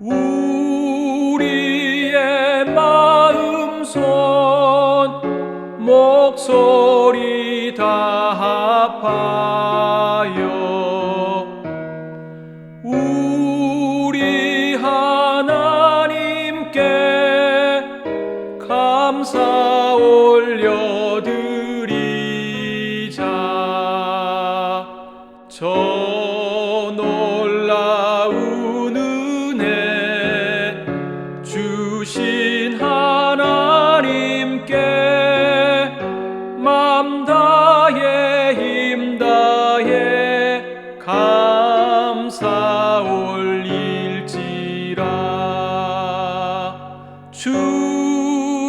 우리의 마음손 목소리 다 합하여 우리 하나님께 감사 올려드리자. 저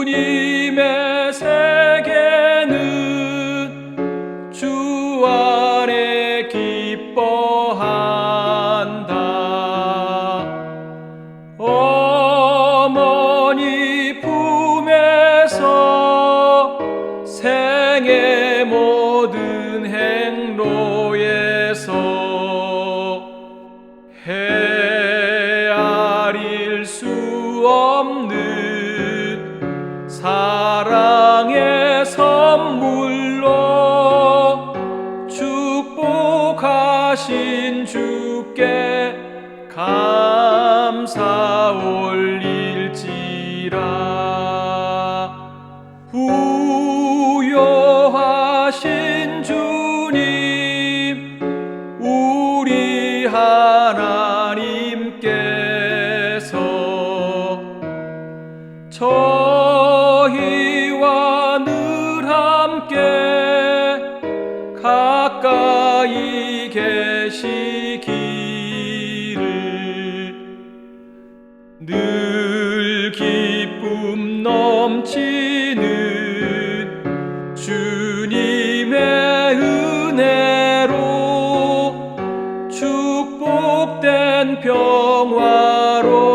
주님의 세계는 주 안에 기뻐한다. 어머니 품에서 생의 모든 행로에서 헤 사랑의 선물로 축복하신 주께 감사 올릴지라 가까이 계시기를 늘 기쁨 넘치는 주님의 은혜로 축복된 평화로